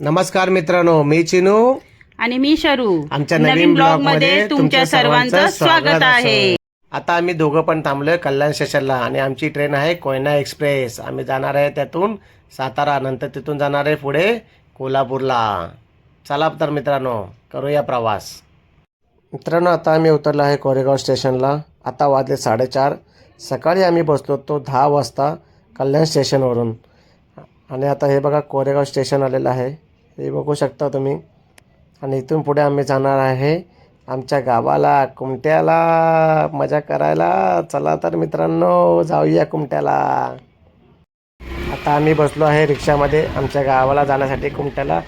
नमस्कार मित्रांनो मी चिनू. आणि मी शरू. आमच्या नवीन ब्लॉगमध्ये तुमच्या सर्वांचं स्वागत आहे. आता आम्ही दोघं पण थांबलोय कल्याण स्टेशनला आणि आमची ट्रेन आहे कोयना एक्सप्रेस. आम्ही जाणार आहे त्यातून सातारा नंतर तिथून जाणार आहे पुढे कोल्हापूरला. चला तर मित्रांनो करूया प्रवास. मित्रांनो आता आम्ही उतरलो आहे कोरेगाव स्टेशनला. आता वाजले साडेचार. सकाळी आम्ही बसलो तो दहा वाजता कल्याण स्टेशनवरून. आणि आता हे बघा कोरेगाव स्टेशन आलेलं आहे. ते बघू शकता तुम्ही. आणि इथून पुढे आम्ही जाणार आहे आमच्या गावाला कुमट्याला. मजा करायला. चला तर मित्रांनो जाऊया कुमट्याला. आता आम्ही बसलो आहे रिक्षामध्ये आमच्या गावाला जाण्यासाठी कुमट्याला.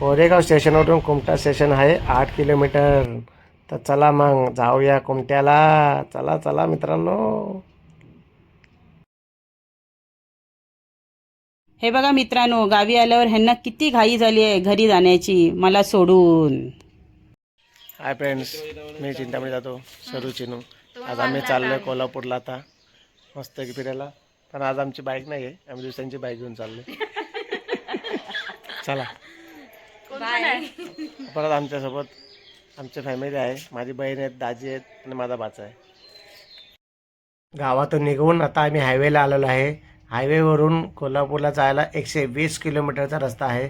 कोरेगाव स्टेशनवरून कुमटा स्टेशन आहे आठ किलोमीटर. तर चला मग जाऊया कुमट्याला. चला चला मित्रांनो. हे बघा मित्रांनो गावी आल्यावर ह्यांना किती घाई झाली आहे घरी जाण्याची. मला सोडून. हाय फ्रेंड्स मी चिंतामणी जातो सरू चिनू. आज आम्ही चाललो आहे कोल्हापूरला आता मस्त की फिरायला. पण आज आमची बाईक नाही आहे आम्ही दुसऱ्यांची बाईक घेऊन चाललो चला. परत आमच्यासोबत आमची फॅमिली आहे माझी बहीण आहेत दाजी आहेत आणि माझा भाचा आहे. गावातून निघून आता आम्ही हायवेला आलेलो आहे. हायवेवरून कोल्हापूरला जायला एकशे वीस किलोमीटरचा रस्ता आहे.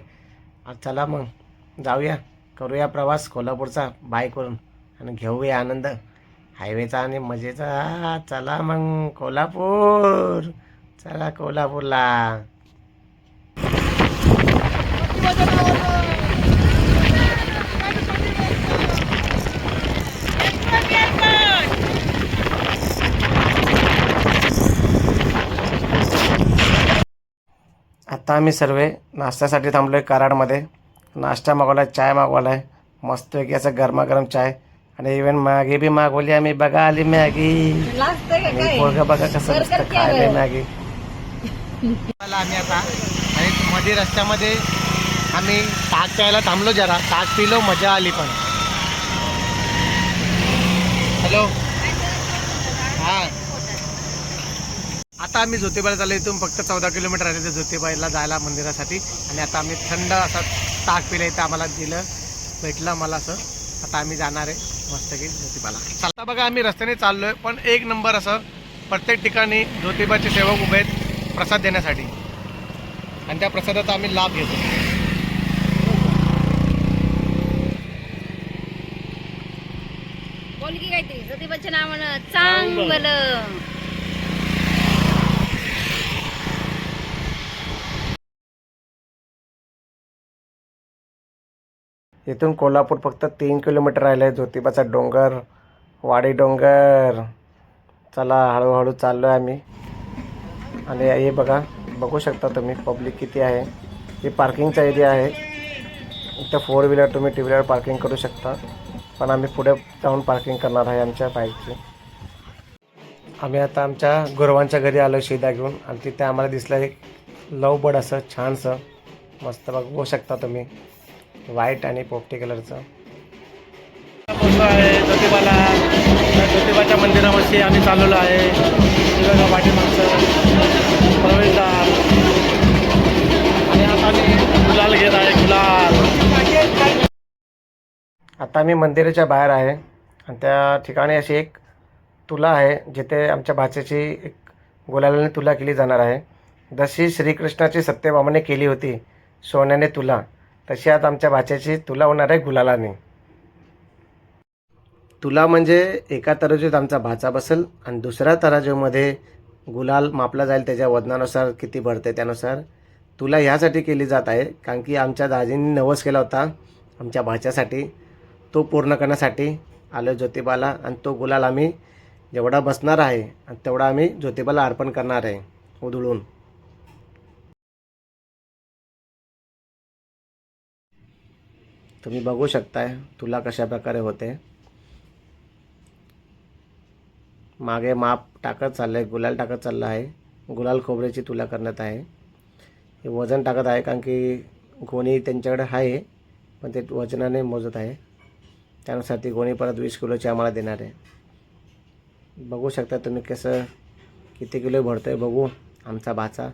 चला मग. जाऊया. करूया प्रवास कोल्हापूरचा बाईकवरून. आणि घेऊया आनंद. हायवेचा आणि मजेचा. चला मग कोल्हापूर. चला कोल्हापूरला. आता आम्ही सर्व नाश्त्यासाठी थांबलो आहे कराडमध्ये. नाश्ता मागवला आहे चाय मागवला आहे मस्तपैकी असं गरमागरम चाय आणि इव्हन मॅगी बी मागवली आम्ही. बघा आली मॅगी. आणि पोरगं बघा कसं मस्त खायला मॅगी. आम्ही आता आणि मध्ये रस्त्यामध्ये आम्ही ताक प्यायला थांबलो जरा. ताक पिलो मजा आली पण. हॅलो आता आम्ही ज्योतिबाला चाललो इथून फक्त चौदा किलोमीटर आले ते ज्योतिबाईला जायला मंदिरासाठी. आणि आता आम्ही थंड असं ताक पिलं इथं आम्हाला दिलं भेटलं मला असं. आता आम्ही जाणार आहे मस्त की ज्योतिबाला चालता बघा आम्ही रस्त्याने चाललोय पण एक नंबर असं प्रत्येक ठिकाणी ज्योतिबाचे सेवक उभे आहेत प्रसाद देण्यासाठी. आणि त्या प्रसादाचा आम्ही लाभ घेतो. बोल की काहीतरी ज्योतिबाच्या नावानं चांगलं. इथून कोल्हापूर फक्त तीन किलोमीटर राहिलं आहे ज्योतिबाचा डोंगर वाडी डोंगर. चला हळूहळू चाललो आहे आम्ही. आणि हे बघा बघू शकता तुम्ही पब्लिक किती आहे. हे पार्किंगचा एरिया आहे. इथं फोर व्हीलर तुम्ही टू व्हीलर पार्किंग करू शकता. पण आम्ही पुढे जाऊन पार्किंग करणार आहे आमच्या बाईकची आम्ही आता आमच्या गुरवांच्या घरी आलो शिदा घेऊन. आणि तिथे आम्हाला दिसलं एक लव बर्ड असं छानसं. मस्त बघू शकता तुम्ही. व्हाईट आणि पोपटी कलरचं. आहे ज्योतिबाला ज्योतिबाच्या मंदिरामध्ये आम्ही चाललेलो आहे. बघा पाठीमागचं प्रवेशद्वार. आणि आता आम्ही गुलाल घेत आहे गुलाल. आता आम्ही मंदिराच्या बाहेर आहे. आणि त्या ठिकाणी अशी एक तुला आहे जिथे आमच्या भाच्याची एक गुलालाने तुला केली जाणार आहे. जशी श्रीकृष्णाची सत्यभामाने केली होती सोन्याने तुला. तशी आता आमच्या भाच्याची तुला होणार आहे गुलालाने. तुला म्हणजे एका तराजूत आमचा भाचा बसेल आणि दुसऱ्या तराजूमध्ये गुलाल मापला जाईल त्याच्या वजनानुसार किती भरते त्यानुसार. तुला ह्यासाठी केली जात आहे कारण की आमच्या दाजींनी नवस केला होता आमच्या भाच्यासाठी. तो पूर्ण करण्यासाठी आलो ज्योतिबाला आणि तो गुलाल आम्ही जेवढा बसणार आहे आणि तेवढा आम्ही ज्योतिबाला अर्पण करणार आहे उधळून. तुम्ही बघू शकताय तुला कशा प्रकारे होते. मागे माप टाकत चाललं आहे गुलाल टाकत चाललं आहे. गुलाल खोबऱ्याची तुला करण्यात आहे. हे वजन टाकत आहे कारण की गोणी त्यांच्याकडे आहे पण ते वजनाने मोजत आहे. त्यानुसार ती गोणी परत वीस किलोची आम्हाला देणार आहे. बघू शकता तुम्ही कसं किती किलो भरतो आहे बघू. आमचा भाचा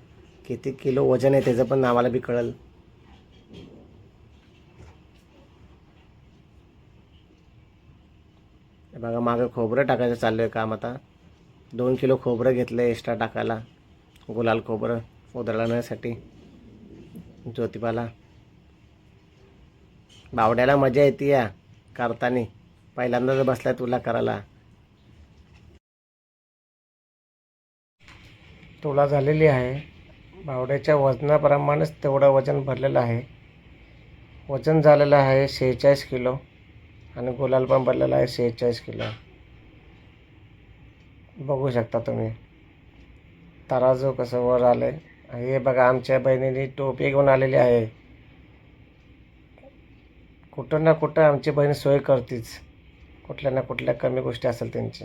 किती किलो वजन आहे त्याचं पण आम्हाला बी कळेल. बघा मागं खोबरं टाकायचं चाललं आहे काम आता. दोन किलो खोबरं घेतलं आहे एक्स्ट्रा टाकायला. गुलाल खोबरं उधळण्यासाठी ज्योतिबाला. बावड्याला मजा येते या करताना. पहिल्यांदाच बसलाय तुला करायला. तुला झालेली आहे. बावड्याच्या वजनाप्रमाणेच तेवढं वजन भरलेलं आहे. वजन झालेलं आहे शेहेचाळीस किलो. आणि गुलाल पण भरलेला आहे सेहेचाळीस किलो. बघू शकता तुम्ही. तराजू कसं वर आलं आहे हे बघा आमच्या बहिणीने टोपी घेऊन आलेली आहे. कुठं ना कुठं आमची बहीण सोय करतीच. कुठल्या ना कुठल्या कमी गोष्टी असेल त्यांची.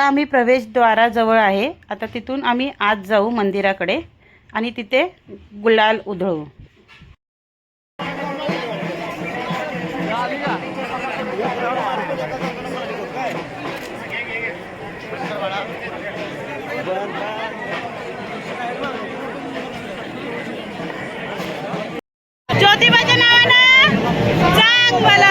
आता आम्ही प्रवेशद्वाराजवळ आहे. आता तिथून आम्ही आत जाऊ मंदिराकडे आणि तिथे गुलाल उधळू. ज्योतिबाच्या नावानं चांग मला.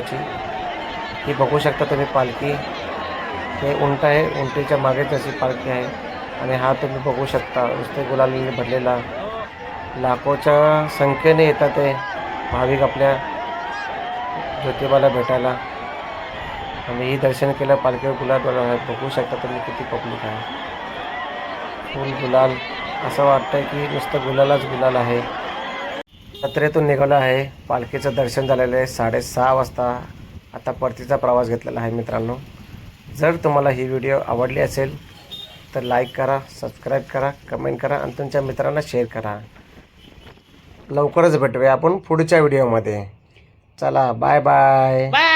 साहेबाची. ही बघू शकता तुम्ही पालखी. हे उंट आहे उंटीच्या मागे तशी पालखी आहे. आणि हा तुम्ही बघू शकता नुसते गुलालीने भरलेला. लाखोच्या संख्येने येतात ते भाविक आपल्या ज्योतिबाला भेटायला. आणि ही दर्शन केलं पालखीवर गुलाल आहे बघू शकता तुम्ही किती पब्लिक आहे. फुल गुलाल. असं वाटतं की नुसतं गुलालाच गुलाल आहे. जत्रेतून निघालो आहे. पालखीचं दर्शन झालेलं आहे साडेसहा वाजता. आता परतीचा प्रवास घेतलेला आहे मित्रांनो. जर तुम्हाला ही व्हिडिओ आवडली असेल तर लाईक करा सबस्क्राईब करा कमेंट करा आणि तुमच्या मित्रांना शेअर करा. लवकरच भेटूया आपण पुढच्या व्हिडिओमध्ये. चला बाय बाय बाय